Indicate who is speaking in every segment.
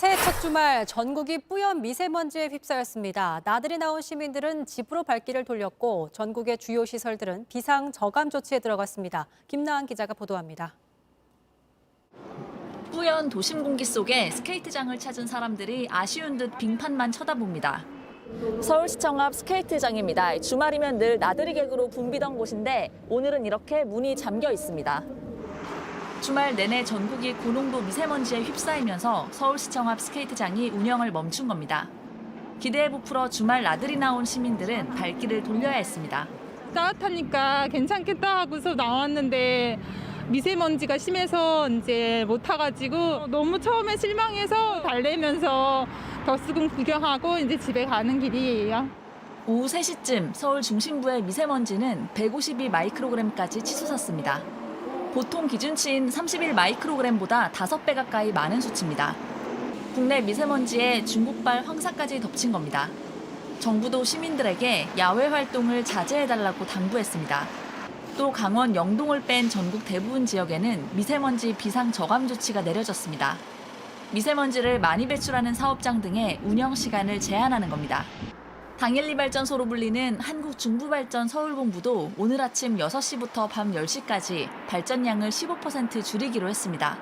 Speaker 1: 새해 첫 주말 전국이 뿌연 미세먼지에 휩싸였습니다. 나들이 나온 시민들은 집으로 발길을 돌렸고 전국의 주요 시설들은 비상 저감 조치에 들어갔습니다. 김나한 기자가 보도합니다.
Speaker 2: 뿌연 도심 공기 속에 스케이트장을 찾은 사람들이 아쉬운 듯 빙판만 쳐다봅니다. 서울시청 앞 스케이트장입니다. 주말이면 늘 나들이 객으로 붐비던 곳인데 오늘은 이렇게 문이 잠겨 있습니다. 주말 내내 전국이 고농도 미세먼지에 휩싸이면서 서울시청 앞 스케이트장이 운영을 멈춘 겁니다. 기대에 부풀어 주말 나들이 나온 시민들은 발길을 돌려야 했습니다.
Speaker 3: 따뜻하니까 괜찮겠다 하고서 나왔는데 미세먼지가 심해서 이제 못 타가지고 너무 처음에 실망해서 달래면서 덕수궁 구경하고 이제 집에 가는 길이에요.
Speaker 2: 오후 3시쯤 서울 중심부의 미세먼지는 152 마이크로그램까지 치솟았습니다. 보통 기준치인 31 마이크로그램보다 5배 가까이 많은 수치입니다. 국내 미세먼지에 중국발 황사까지 덮친 겁니다. 정부도 시민들에게 야외 활동을 자제해달라고 당부했습니다. 또 강원 영동을 뺀 전국 대부분 지역에는 미세먼지 비상 저감 조치가 내려졌습니다. 미세먼지를 많이 배출하는 사업장 등의 운영 시간을 제한하는 겁니다. 당일리 발전소로 불리는 한국중부발전 서울본부도 오늘 아침 6시부터 밤 10시까지 발전량을 15% 줄이기로 했습니다.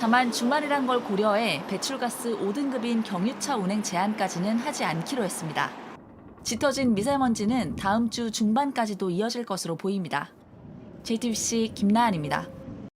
Speaker 2: 다만 주말이란 걸 고려해 배출가스 5등급인 경유차 운행 제한까지는 하지 않기로 했습니다. 짙어진 미세먼지는 다음 주 중반까지도 이어질 것으로 보입니다. JTBC 김나은입니다.